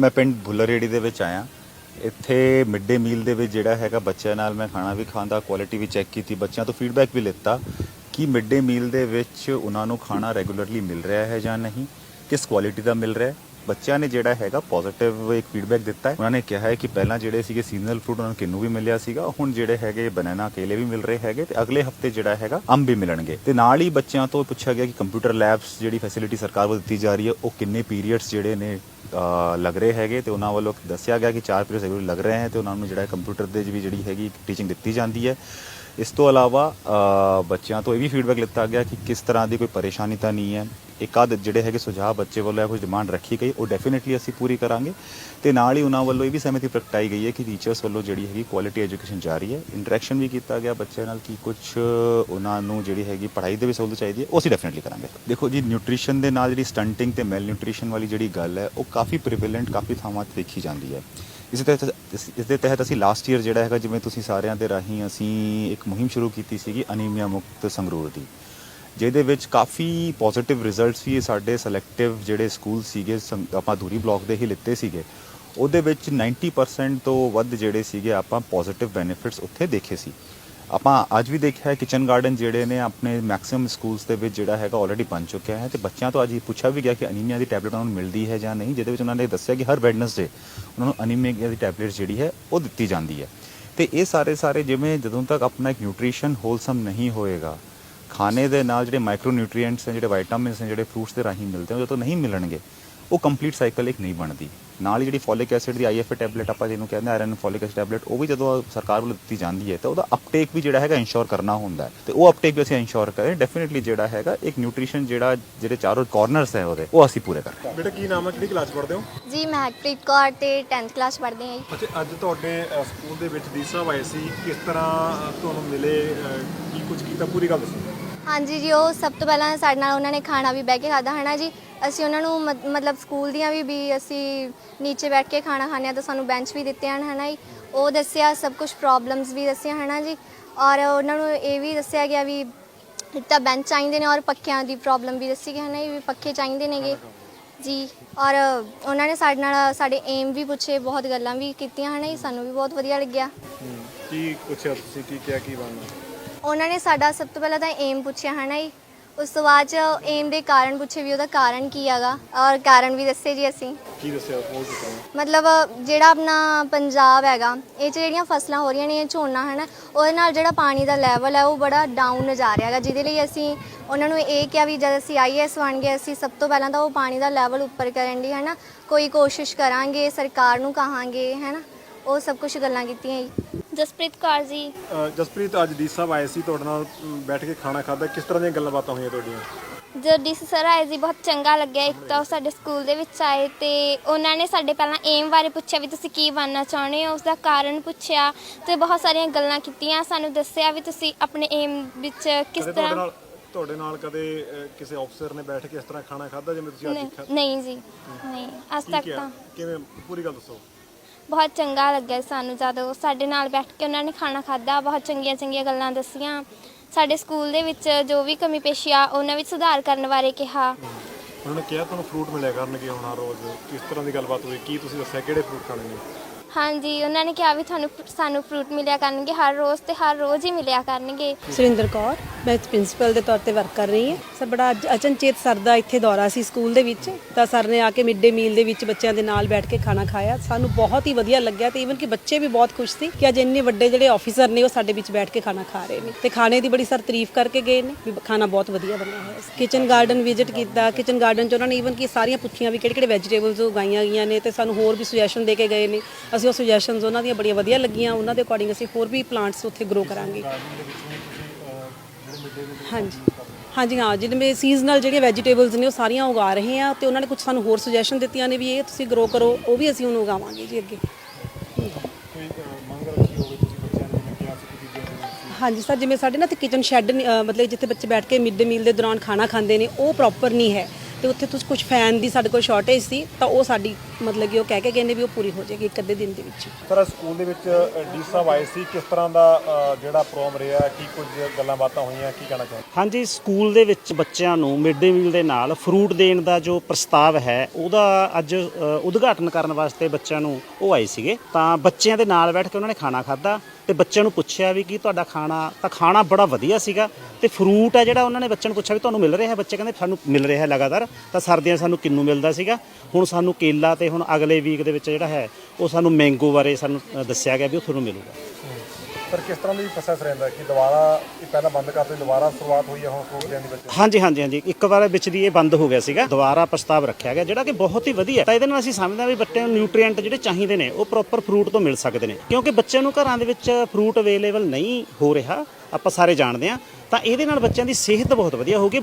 ਮੈਂ ਪਿੰਡ ਭੁੱਲਰੇੜੀ ਦੇ ਵਿੱਚ ਆਇਆ। ਇੱਥੇ ਮਿਡ ਡੇ ਮੀਲ ਦੇ ਵਿੱਚ ਜਿਹੜਾ ਹੈਗਾ ਬੱਚਿਆਂ ਨਾਲ ਮੈਂ ਖਾਣਾ ਵੀ ਖਾਂਦਾ ਕੁਆਲਿਟੀ ਵੀ ਚੈੱਕ ਕੀਤੀ, ਬੱਚਿਆਂ ਤੋਂ ਫੀਡਬੈਕ ਵੀ ਲਿੱਤਾ ਕਿ ਮਿਡ ਡੇ ਮੀਲ ਦੇ ਵਿੱਚ ਉਹਨਾਂ ਨੂੰ ਖਾਣਾ ਰੈਗੂਲਰਲੀ ਮਿਲ ਰਿਹਾ ਹੈ ਜਾਂ ਨਹੀਂ, ਕਿਸ ਕੁਆਲਿਟੀ ਦਾ ਮਿਲ ਰਿਹਾ ਹੈ। ਬੱਚਿਆਂ ਨੇ ਜਿਹੜਾ ਹੈਗਾ ਪੋਜ਼ਿਟਿਵ ਇੱਕ ਫੀਡਬੈਕ ਦਿੱਤਾ ਹੈ। ਉਹਨਾਂ ਨੇ ਕਿਹਾ ਹੈ ਕਿ ਪਹਿਲਾਂ ਜਿਹੜੇ ਸੀਗੇ ਸੀਜ਼ਨਲ ਫਰੂਟ ਉਹਨਾਂ ਨੂੰ ਕਿੰਨੂ ਵੀ ਮਿਲਿਆ ਸੀਗਾ। ਹੁਣ ਜਿਹੜੇ ਹੈਗੇ ਬਨਾਨਾ ਕੇਲੇ ਵੀ ਮਿਲ ਰਹੇ ਹੈਗੇ ਤੇ ਅਗਲੇ ਹਫ਼ਤੇ ਜਿਹੜਾ ਹੈਗਾ ਅੰਬ ਵੀ ਮਿਲਣਗੇ। ਤੇ ਨਾਲ ਹੀ ਬੱਚਿਆਂ ਤੋਂ ਪੁੱਛਿਆ ਗਿਆ ਕਿ ਕੰਪਿਊਟਰ ਲੈਬਸ ਜਿਹੜੀ ਫੈਸਿਲਿਟੀ ਸਰਕਾਰ ਵੱਲੋਂ ਦਿੱਤੀ ਜਾ ਰਹੀ ਹੈ, ਉਹ ਕਿੰਨੇ ਪੀਰੀਅਡਸ ਜਿਹੜੇ ਨੇ ਲੱਗ ਰਹੇ ਹੈਗੇ ਤੇ ਉਹਨਾਂ ਵੱਲੋਂ ਦੱਸਿਆ ਗਿਆ ਕਿ ਚਾਰ ਪੀਰੀਅਡਸ ਰੈਗੂਲਰ ਲੱਗ ਰਹੇ ਹੈ ਤੇ ਉਹਨਾਂ ਨੂੰ ਜਿਹੜਾ ਕੰਪਿਊਟਰ ਦੇ ਵੀ ਜਿਹੜੀ ਹੈਗੀ ਟੀਚਿੰਗ ਦਿੱਤੀ ਜਾਂਦੀ ਹੈ। ਇਸ ਤੋਂ ਇਲਾਵਾ ਬੱਚਿਆਂ ਤੋਂ ਇਹ ਵੀ ਫੀਡਬੈਕ ਲਿੱਤਾ ਗਿਆ ਕਿ ਕਿਸ ਤਰ੍ਹਾਂ ਦੀ ਕੋਈ ਪਰੇਸ਼ਾਨੀ ਤਾਂ ਨਹੀਂ ਹੈ। ਇੱਕ ਆਦ ਜਿਹੜੇ ਹੈਗੇ ਸੁਝਾਅ ਬੱਚੇ ਵੱਲੋਂ ਇਹ ਕੁਝ ਡਿਮਾਂਡ ਰੱਖੀ ਗਈ, ਉਹ ਡੈਫੀਨਿਟਲੀ ਅਸੀਂ ਪੂਰੀ ਕਰਾਂਗੇ। ਤੇ ਨਾਲ ਹੀ ਉਹਨਾਂ ਵੱਲੋਂ ਇਹ ਵੀ ਸਹਿਮਤੀ ਪ੍ਰਗਟਾਈ ਗਈ ਹੈ ਕਿ ਟੀਚਰਸ ਵੱਲੋਂ ਜਿਹੜੀ ਹੈਗੀ ਕੁਆਲਿਟੀ ਐਜੂਕੇਸ਼ਨ ਜਾਰੀ ਹੈ। ਇੰਟਰੈਕਸ਼ਨ ਵੀ ਕੀਤਾ ਗਿਆ ਬੱਚਿਆਂ ਨਾਲ ਕੀ ਕੁਝ ਉਹਨਾਂ ਨੂੰ ਜਿਹੜੀ ਹੈਗੀ ਪੜ੍ਹਾਈ ਦੇ ਵੀ ਸਹੂਲਤ ਚਾਹੀਦੀ ਹੈ, ਉਹ ਅਸੀਂ ਡੈਫੀਨਿਟਲੀ ਕਰਾਂਗੇ। ਦੇਖੋ ਜੀ ਨਿਊਟ੍ਰੀਸ਼ਨ ਦੇ ਨਾਲ ਜਿਹੜੀ ਸਟੰਟਿੰਗ ਤੇ ਮੈਲ ਨਿਊਟ੍ਰੀਸ਼ਨ ਵਾਲੀ ਜਿਹੜੀ ਗੱਲ ਹੈ, ਉਹ ਕਾਫੀ ਪ੍ਰੀਵੈਲੈਂਟ ਕਾਫੀ ਥਾਵਾਂ ਤੇ ਦੇਖੀ ਜਾਂਦੀ ਹੈ। ਇਸ ਤਹਿਤ ਇਸ ਦੇ ਤਹਿਤ ਅਸੀਂ ਲਾਸਟ ਈਅਰ ਜਿਹੜਾ ਹੈਗਾ, ਜਿਵੇਂ ਤੁਸੀਂ ਸਾਰਿਆਂ ਦੇ ਰਾਹੀਂ ਅਸੀਂ ਇੱਕ ਮੁਹਿੰਮ ਸ਼ੁਰੂ ਕੀਤੀ ਸੀਗੀ, ਅਨੀਮੀਆ ਮੁਕਤ ਸੰਗਰੂਰ ਦੀ, ਜਿਹਦੇ ਵਿੱਚ ਕਾਫੀ ਪੋਜ਼ਿਟਿਵ ਰਿਜ਼ਲਟਸ ਵੀ ਸਾਡੇ ਸਿਲੈਕਟਿਵ ਜਿਹੜੇ ਸਕੂਲ ਸੀਗੇ, ਸੰ- ਆਪਾਂ ਦੂਰੀ ਬਲਾਕ ਦੇ ਹੀ ਲਿੱਤੇ ਸੀਗੇ, ਉਹਦੇ ਵਿੱਚ 90% ਤੋਂ ਵੱਧ ਜਿਹੜੇ ਸੀਗੇ, ਆਪਾਂ ਪੋਜ਼ਿਟਿਵ ਬੈਨੀਫਿਟਸ ਉੱਥੇ ਦੇਖੇ ਸੀ। ਆਪਾਂ ਅੱਜ ਵੀ ਦੇਖਿਆ ਹੈ ਕਿਚਨ ਗਾਰਡਨ ਜਿਹੜੇ ਨੇ ਆਪਣੇ ਮੈਕਸਿਮਮ ਸਕੂਲਸ ਦੇ ਵਿੱਚ ਜਿਹੜਾ ਹੈਗਾ ਆਲਰੇਡੀ ਬਣ ਚੁੱਕਿਆ ਹੈ ਤੇ ਬੱਚਿਆਂ ਤੋਂ ਅੱਜ ਇਹ ਪੁੱਛਿਆ ਵੀ ਗਿਆ ਕਿ ਅਨੀਮੀਆ ਦੀ ਟੈਬਲੇਟ ਉਹਨਾਂ ਨੂੰ ਮਿਲਦੀ ਹੈ ਜਾਂ ਨਹੀਂ, ਜਿਹਦੇ ਵਿੱਚ ਉਹਨਾਂ ਨੇ ਦੱਸਿਆ ਕਿ ਹਰ ਵੈਡਨਸਡੇ ਉਹਨਾਂ ਨੂੰ ਅਨੀਮੀਆ ਦੀ ਟੈਬਲੇਟ ਜਿਹੜੀ ਹੈ ਉਹ ਦਿੱਤੀ ਜਾਂਦੀ ਹੈ। ਤੇ ਇਹ ਸਾਰੇ ਸਾਰੇ ਜਿਵੇਂ ਜਦੋਂ ਤੱਕ ਆਪਣਾ ਇੱਕ ਨਿਊਟ੍ਰੀਸ਼ਨ ਹੋਲਸਮ ਨਹੀਂ ਹੋਏਗਾ, ਖਾਣੇ ਦੇ ਨਾਲ ਜਿਹੜੇ ਮਾਈਕਰੋ ਨਿਊਟ੍ਰੀਐਂਟਸ ਨੇ, ਜਿਹੜੇ ਵਿਟਾਮਿਨਸ ਨੇ, ਜਿਹੜੇ ਫਰੂਟਸ ਦੇ ਰਾਹੀਂ ਮਿਲਦੇ ਨੇ ਉਹ ਜਦੋਂ ਨਹੀਂ ਮਿਲਣਗੇ ਉਹ ਕੰਪਲੀਟ ਸਾਈਕਲ ਇੱਕ ਨਹੀਂ ਬਣਦੀ। ਨਾਲ ਹੀ ਜਿਹੜੀ ਫੋਲਿਕ ਐਸਿਡ ਦੀ ਆਈਐਫਏ ਟੈਬਲੇਟ ਆਪਾਂ ਜਿਹਨੂੰ ਕਹਿੰਦੇ ਆਇਰਨ ਫੋਲਿਕ ਐਸਿਡ ਟੈਬਲੇਟ ਉਹ ਵੀ ਜਦੋਂ ਸਰਕਾਰ ਵੱਲੋਂ ਦਿੱਤੀ ਜਾਂਦੀ ਹੈ ਤਾਂ ਉਹਦਾ ਅਪਟੇਕ ਵੀ ਜਿਹੜਾ ਹੈਗਾ ਇਨਸ਼ੋਰ ਕਰਨਾ ਹੁੰਦਾ ਤੇ ਉਹ ਅਪਟੇਕ ਵੀ ਅਸੀਂ ਇਨਸ਼ੋਰ ਕਰੇ। ਡੈਫੀਨਿਟਲੀ ਜਿਹੜਾ ਹੈਗਾ ਇੱਕ ਨਿਊਟ੍ਰੀਸ਼ਨ ਜਿਹੜਾ ਜਿਹੜੇ ਚਾਰੋਂ ਕਾਰਨਰਸ ਹੈ ਉਹਦੇ ਉਹ ਅਸੀਂ ਪੂਰੇ ਕਰ ਬੇਟਾ ਕੀ ਨਾਮ ਹੈ? ਕਿਹੜੀ ਕਲਾਸ ਪੜ੍ਹਦੇ ਹੋ? ਜੀ ਮਹਿਕਪ੍ਰੀਤ ਕੌਰ ਤੇ 10th ਕਲਾਸ ਪੜ੍ਹਦੇ ਹਾਂ ਜੀ। ਅੱਛਾ ਅੱਜ ਤੁਹਾਡੇ ਸਕੂਲ ਦੇ ਵਿੱਚ ਡੀ ਸਾਹਿਬ ਆਏ ਸੀ। ਕਿਸ ਤਰ੍ਹਾਂ ਤੁਹਾਨੂੰ ਮਿਲੇ ਕੀ ਕੁਝ ਕੀਤਾ? ਪੂਰੀ ਗੱਲ ਦੱਸੋ। ਹਾਂਜੀ ਜੀ, ਉਹ ਸਭ ਤੋਂ ਪਹਿਲਾਂ ਸਾਡੇ ਨਾਲ ਉਹਨਾਂ ਨੇ ਖਾਣਾ ਵੀ ਬਹਿ ਕੇ ਖਾਦਾ ਨਾ ਜੀ? ਅਸੀਂ ਉਹਨਾਂ ਨੂੰ ਮਤ- ਮਤਲਬ ਸਕੂਲ ਦੀਆਂ ਵੀ ਵੀ ਅਸੀਂ ਨੀਚੇ ਬੈਠ ਕੇ ਖਾਣਾ ਖਾਂਦੇ ਹਾਂ ਤਾਂ ਸਾਨੂੰ ਬੈਂਚ ਵੀ ਦਿੱਤੇ ਹਨ ਹੈ ਨਾ ਜੀ? ਉਹ ਦੱਸਿਆ, ਸਭ ਕੁਝ ਪ੍ਰੋਬਲਮਸ ਵੀ ਦੱਸੀਆਂ ਹੈ ਨਾ ਜੀ? ਔਰ ਉਹਨਾਂ ਨੂੰ ਇਹ ਵੀ ਦੱਸਿਆ ਗਿਆ ਵੀ ਇੱਕ ਤਾਂ ਬੈਂਚ ਚਾਹੀਦੇ ਨੇ ਔਰ ਪੱਖਿਆਂ ਦੀ ਪ੍ਰੋਬਲਮ ਵੀ ਦੱਸੀ ਗਈ ਹੈ ਨਾ ਜੀ? ਵੀ ਪੱਖੇ ਚਾਹੀਦੇ ਨੇਗੇ। ਜੀ, ਔਰ ਉਹਨਾਂ ਨੇ ਸਾਡੇ ਨਾਲ, ਸਾਡੇ ਏਮ ਵੀ ਪੁੱਛੇ, ਬਹੁਤ ਗੱਲਾਂ ਵੀ ਕੀਤੀਆਂ ਹੈ ਨਾ ਜੀ? ਸਾਨੂੰ ਵੀ ਬਹੁਤ ਵਧੀਆ ਲੱਗਿਆ। ਕੀ ਪੁੱਛਿਆ ਤੁਸੀਂ? ਕੀ ਕਿਹਾ, ਕੀ ਬਣਨਾ? ਉਹਨਾਂ ਨੇ ਸਾਡਾ ਸਭ ਤੋਂ ਪਹਿਲਾਂ ਤਾਂ ਏਮ ਪੁੱਛਿਆ ਹਨਾ ਜੀ? ਉਸ ਤੋਂ ਬਾਅਦ ਚ ਏਮ ਦੇ ਕਾਰਨ ਪੁੱਛੇ ਵੀ ਉਹਦਾ ਕਾਰਨ ਕੀ ਹੈਗਾ ਔਰ ਕਾਰਨ ਵੀ ਦੱਸੇ ਜੀ ਅਸੀਂ। ਕੀ ਦੱਸਿਆ ਹੋਰ ਕੀਤਾ ਮਤਲਬ ਜਿਹੜਾ ਆਪਣਾ ਪੰਜਾਬ ਹੈਗਾ ਇਹ 'ਚ ਜਿਹੜੀਆਂ ਫਸਲਾਂ ਹੋ ਰਹੀਆਂ ਨੇ ਇਹ ਝੋਨਾ ਹੈ ਨਾ ਉਹਦੇ ਨਾਲ ਜਿਹੜਾ ਪਾਣੀ ਦਾ ਲੈਵਲ ਹੈ ਉਹ ਬੜਾ ਡਾਊਨ ਜਾ ਰਿਹਾ ਹੈਗਾ ਜਿਹਦੇ ਲਈ ਅਸੀਂ ਉਹਨਾਂ ਨੂੰ ਇਹ ਕਿਹਾ ਵੀ ਜਦ ਅਸੀਂ ਆਈਐਸ ਬਣ ਗਏ ਅਸੀਂ ਸਭ ਤੋਂ ਪਹਿਲਾਂ ਤਾਂ ਉਹ ਪਾਣੀ ਦਾ ਲੈਵਲ ਉੱਪਰ ਕਰਨ ਦੀ ਹੈ ਨਾ ਕੋਈ ਕੋਸ਼ਿਸ਼ ਕਰਾਂਗੇ ਸਰਕਾਰ ਨੂੰ ਕਹਾਂਗੇ ਹੈ ਨਾ ਉਹ ਸਭ ਕੁਝ ਗੱਲਾਂ ਕੀਤੀਆਂ ਜੀ। ਜਸਪ੍ਰੀਤ ਕੌਰ ਜੀ। ਅ, ਜਸਪ੍ਰੀਤ ਅੱਜ ਡੀ ਸਾਹਿਬ ਆਏ ਸੀ ਤੁਹਾਡੇ ਨਾਲ ਅਮ, ਬੈਠ ਕੇ ਖਾਣਾ ਖਾਦਾ ਕਿਸ ਤਰ੍ਹਾਂ ਦੀਆਂ ਗੱਲਾਂ ਬਾਤਾਂ ਹੋਈਆਂ ਤੁਹਾਡੀਆਂ? ਜਦੋਂ ਡੀਸੀ ਸਰ ਆਏ ਜੀ ਬਹੁਤ ਚੰਗਾ ਲੱਗਿਆ। ਇੱਕ ਤਾਂ ਉਹ ਸਾਡੇ ਸਕੂਲ ਦੇ ਵਿੱਚ ਆਏ ਤੇ ਉਹਨਾਂ ਨੇ ਸਾਡੇ ਪਹਿਲਾਂ ਏਮ ਬਾਰੇ ਪੁੱਛਿਆ ਵੀ ਤੁਸੀਂ ਕੀ ਬਣਨਾ ਚਾਹੁੰਦੇ ਹੋ। ਉਸ ਦਾ ਕਾਰਨ ਪੁੱਛਿਆ ਤੇ ਬਹੁਤ ਸਾਰੀਆਂ ਗੱਲਾਂ ਕੀਤੀਆਂ। ਸਾਨੂੰ ਦੱਸਿਆ ਵੀ ਤੁਸੀਂ ਆਪਣੇ ਏਮ ਵਿੱਚ ਕਿਸ ਕਦੇ ਤੁਹਾਡੇ ਤਰ੍ਹਾਂ ਨਾਲ ਤੁਹਾਡੇ ਨਾਲ ਕਦੇ ਅ, ਕਿਸੇ ਅਫਸਰ ਨੇ ਬੈਠ ਕੇ ਇਸ ਤਰ੍ਹਾਂ ਖਾਣਾ ਖਾਦਾ ਜਿਵੇਂ ਤੁਸੀਂ ਅੱਜ ਨਹੀਂ- ਨਹੀਂ ਜੀ ਨਹੀਂ ਅੱਜ ਕੀ ਤੱਕ ਕਿਹਾ? ਤਾਂ। ਕਿਵੇਂ? ਪੂਰੀ ਗੱਲ ਦੱਸੋ। ਬਹੁਤ ਚੰਗਾ ਲੱਗਿਆ ਸਾਨੂੰ ਜਦੋਂ ਸਾਡੇ ਨਾਲ ਬੈਠ ਕੇ ਉਹਨਾਂ ਨੇ ਖਾਣਾ ਖਾਧਾ, ਬਹੁਤ ਚੰਗੀਆਂ ਚੰਗੀਆਂ ਗੱਲਾਂ ਦੱਸੀਆਂ। ਸਾਡੇ ਸਕੂਲ ਦੇ ਵਿੱਚ ਜੋ ਵੀ ਕਮੀ ਪੇਸ਼ੀ ਆ, ਉਹਨਾਂ ਵਿੱਚ ਸੁਧਾਰ ਕਰਨ ਬਾਰੇ ਕਿਹਾ। ਉਹਨਾਂ ਨੇ ਕਿਹਾ ਤੁਹਾਨੂੰ ਫਰੂਟ ਮਿਲਿਆ ਕਰਨਗੇ ਹੁਣ ਹਰ ਰੋਜ਼। ਕਿਸ ਤਰ੍ਹਾਂ ਦੀ ਗੱਲਬਾਤ ਹੋਈ? ਕੀ ਤੁਸੀਂ ਦੱਸਿਆ? ਕਿਹੜੇ ਫਰੂਟ ਖਾਣੇ ਨੇ ਹਾਂਜੀ, ਉਹਨਾਂ ਨੇ ਕਿਹਾ ਵੀ ਤੁਹਾਨੂੰ ਸਾਨੂੰ ਫਰੂਟ ਮਿਲਿਆ ਕਰਨਗੇ, ਹਰ ਰੋਜ਼ ਤੇ ਹਰ ਰੋਜ਼ ਹੀ ਮਿਲਿਆ ਕਰਨਗੇ। ਸੁਰਿੰਦਰ ਕੌਰ, ਮੈਂ ਪ੍ਰਿੰਸੀਪਲ ਦੇ ਤੌਰ ਤੇ ਵਰਕ ਕਰ ਰਹੀ ਹਾਂ। ਸਰ, ਬੜਾ ਅਚਨਚੇਤ ਸਰ ਦਾ ਇੱਥੇ ਦੌਰਾ ਸੀ ਸਕੂਲ ਦੇ ਵਿੱਚ, ਤਾਂ ਸਰ ਨੇ ਆ ਕੇ ਮਿਡ ਡੇ ਮੀਲ ਦੇ ਵਿੱਚ ਬੱਚਿਆਂ ਦੇ ਨਾਲ ਬੈਠ ਕੇ ਖਾਣਾ ਖਾਇਆ। ਸਾਨੂੰ ਬਹੁਤ ਹੀ ਵਧੀਆ ਲੱਗਿਆ ਤੇ ਈਵਨ ਕਿ ਬੱਚੇ ਵੀ ਬਹੁਤ ਖੁਸ਼ ਸੀ ਕਿ ਅੱਜ ਇੰਨੇ ਵੱਡੇ ਜਿਹੜੇ ਆਫੀਸਰ ਨੇ ਉਹ ਸਾਡੇ ਵਿੱਚ ਬੈਠ ਕੇ ਖਾਣਾ ਖਾ ਰਹੇ ਨੇ। ਤੇ ਖਾਣੇ ਦੀ ਬੜੀ ਸਰ ਤਾਰੀਫ ਕਰਕੇ ਗਏ ਨੇ ਵੀ ਖਾਣਾ ਬਹੁਤ ਵਧੀਆ ਬਣਿਆ ਹੋਇਆ ਸੀ। ਕਿਚਨ ਗਾਰਡਨ ਵਿਜ਼ਿਟ ਕੀਤਾ ਕਿਚਨ ਗਾਰਡਨ 'ਚ ਉਹਨਾਂ ਨੇ ਈਵਨ ਕਿ ਸਾਰੀਆਂ ਪੁੱਛੀਆਂ ਵੀ ਕਿਹੜੇ ਕਿਹੜੇ ਵੈਜੀਟੇਬਲਸ ਉਗਾਈਆਂ ਗਈਆਂ ਨੇ ਤੇ ਸਾਨੂੰ ਹੋਰ ਵੀ ਸੁਜੈਸ਼ਨ ਦੇ ਕੇ ਗਏ ਨੇ। ਅਸੀਂ ਉਹ ਸੁਜੈਸ਼ਨਸ ਉਹਨਾਂ ਦੀਆਂ ਬੜੀਆਂ ਵਧੀਆ ਲੱਗੀਆਂ, ਉਹਨਾਂ ਦੇ ਅਕੋਰਡਿੰਗ ਅਸੀਂ ਹੋਰ ਵੀ ਪਲਾਂਟਸ ਉੱਥੇ ਗਰੋ ਕਰਾਂਗੇ। ਹਾਂਜੀ। ਹਾਂਜੀ, ਹਾਂ, ਜਿਵੇਂ ਸੀਜ਼ਨਲ ਜਿਹੜੀਆਂ ਵੈਜੀਟੇਬਲਸ ਨੇ ਉਹ ਸਾਰੀਆਂ ਉਗਾ ਰਹੇ ਆ ਤੇ ਉਹਨਾਂ ਨੇ ਕੁਝ ਸਾਨੂੰ ਹੋਰ ਸੁਜੈਸ਼ਨ ਦਿੱਤੀਆਂ ਨੇ ਵੀ ਇਹ ਤੁਸੀਂ ਗਰੋ ਕਰੋ, ਉਹ ਵੀ ਅਸੀਂ ਉਹਨੂੰ ਉਗਾਵਾਂਗੇ ਜੀ ਅੱਗੇ। ਹਾਂਜੀ, ਸਰ, ਜਿਵੇਂ ਸਾਡੇ ਨਾ ਤੇ ਕਿਚਨ ਸ਼ੈੱਡ ਮਤਲਬ ਜਿੱਥੇ ਬੱਚੇ ਬੈਠ ਕੇ ਮਿਡ ਡੇ ਮੀਲ ਦੇ ਦੌਰਾਨ ਖਾਣਾ ਖਾਂਦੇ ਨੇ, ਉਹ ਪ੍ਰੋਪਰ ਨਹੀਂ ਹੈ। ਤੇ ਉੱਥੇ ਤੁਸੀਂ ਕੁਝ ਫੈਨ ਦੀ ਸਾਡੇ ਕੋਲ ਸ਼ਾਰਟੇਜ ਸੀ ਤਾਂ ਉਹ ਸਾਡੀ ਮਤਲਬ ਕਿ ਉਹ ਕਹਿ ਕੇ ਨੇ ਵੀ ਉਹ ਪੂਰੀ ਹੋ ਜਾਏਗੀ ਇੱਕ ਅੱਧੇ ਦਿਨ ਦੇ ਵਿੱਚ। ਸਰ ਸਕੂਲ ਦੇ ਵਿੱਚ ਡੀ ਸਾਹਿਬ ਆਏ ਸੀ ਕਿਸ ਤਰ੍ਹਾਂ ਦਾ ਜਿਹੜਾ ਪ੍ਰੋਗਰਾਮ ਰਿਹਾ ਕੀ ਕੁਝ ਗੱਲਾਂ ਬਾਤਾਂ ਹੋਈਆਂ ਕੀ ਕਹਿਣਾ ਚਾਹੁੰਦੇ ਹਾਂਜੀ ਸਕੂਲ ਦੇ ਵਿੱਚ ਬੱਚਿਆਂ ਨੂੰ ਮਿਡ ਡੇ ਮੀਲ ਦੇ ਨਾਲ ਫਰੂਟ ਦੇਣ ਦਾ ਜੋ ਪ੍ਰਸਤਾਵ ਹੈ ਉਹਦਾ ਅੱਜ ਉਦਘਾਟਨ ਕਰਨ ਵਾਸਤੇ ਬੱਚਿਆਂ ਨੂੰ ਉਹ ਆਏ ਸੀਗੇ। ਤਾਂ ਬੱਚਿਆਂ ਦੇ ਨਾਲ ਬੈਠ ਕੇ ਉਹਨਾਂ ਨੇ ਖਾਣਾ ਖਾਦਾ ਤੇ ਬੱਚਿਆਂ ਨੂੰ ਪੁੱਛਿਆ ਵੀ ਕੀ ਤੁਹਾਡਾ ਖਾਣਾ ਤਾਂ ਖਾਣਾ ਬੜਾ ਵਧੀਆ ਸੀਗਾ ਤੇ ਫਰੂਟ ਹੈ ਜਿਹੜਾ ਉਹਨਾਂ ਨੇ ਬੱਚਿਆਂ ਨੂੰ ਪੁੱਛਿਆ ਵੀ ਤੁਹਾਨੂੰ ਮਿਲ ਰਿਹਾ ਹੈ? ਬੱਚੇ ਕਹਿੰਦੇ ਸਾਨੂੰ ਮਿਲ ਰਿਹਾ ਹੈ ਲਗਾਤਾਰ। ਤਾਂ ਸਰਦੀਆਂ 'ਚ ਸਾਨੂੰ ਕਿੰਨੂ ਮਿਲਦਾ ਸੀਗਾ। ਹੁਣ ਸਾਨੂੰ ਕੇਲਾ ਤੇ ਹੁਣ ਅਗਲੇ ਵੀਕ ਦੇ ਵਿੱਚ ਜਿਹੜਾ ਹੈ ਉਹ ਸਾਨੂੰ ਮੈਂਗੋ ਬਾਰੇ ਸਾਨੂੰ ਅ, ਦੱਸਿਆ ਗਿਆ ਵੀ ਉਹ ਤੁਹਾਨੂੰ ਮਿਲੂਗਾ। ਸਰ ਕਿਸ ਤਰ੍ਹਾਂ ਦੀ ਪ੍ਰੋਸੈਸ ਰਹਿੰਦਾ ਕਿ ਦੁਬਾਰਾ ਇਹ ਪਹਿਲਾਂ ਬੰਦ ਕਰਦੇ ਦੁਬਾਰਾ ਸ਼ੁਰੂਆਤ ਹੋਈ ਹੈ ਹੁਣ ਫਰੂਟ ਦੀ ਬੱਚੇ ਹਾਂਜੀ ਹਾਂਜੀ ਹਾਂਜੀ। ਇੱਕ ਵਾਰ ਵਿੱਚ ਦੀ ਇਹ ਬੰਦ ਹੋ ਗਿਆ ਸੀਗਾ। ਦੁਬਾਰਾ ਪ੍ਰਸਤਾਵ ਰੱਖਿਆ ਗਿਆ ਜਿਹੜਾ ਕਿ ਬਹੁਤ ਹੀ ਵਧੀਆ ਤਾਂ ਇਹਦੇ ਨਾਲ ਅਸੀਂ ਸਮਝਦੇ ਹਾਂ ਵੀ ਬੱਚਿਆਂ ਨੂੰ ਨਿਊਟ੍ਰੀਐਂਟ ਜਿਹੜੇ ਚਾਹੀਦੇ ਨੇ ਉਹ ਪ੍ਰੋਪਰ ਫਰੂਟ ਤੋਂ ਮਿਲ ਸਕਦੇ ਨੇ। ਕਿਉਂਕਿ ਬੱਚਿਆਂ ਨੂੰ ਘਰਾਂ ਦੇ ਵਿੱਚ ਫਰੂਟ ਅਵੇਲੇਬਲ ਨਹੀਂ ਹੋ ਰਿਹਾ ਆਪਾਂ ਸਾਰੇ ਜਾਣਦੇ ਹਾਂ। ਤਾਂ ਇਹਦੇ ਨਾਲ ਬੱਚਿਆਂ ਦੀ ਸਿਹਤ ਬਹੁਤ ਵਧੀਆ ਹੋਊਗੀ।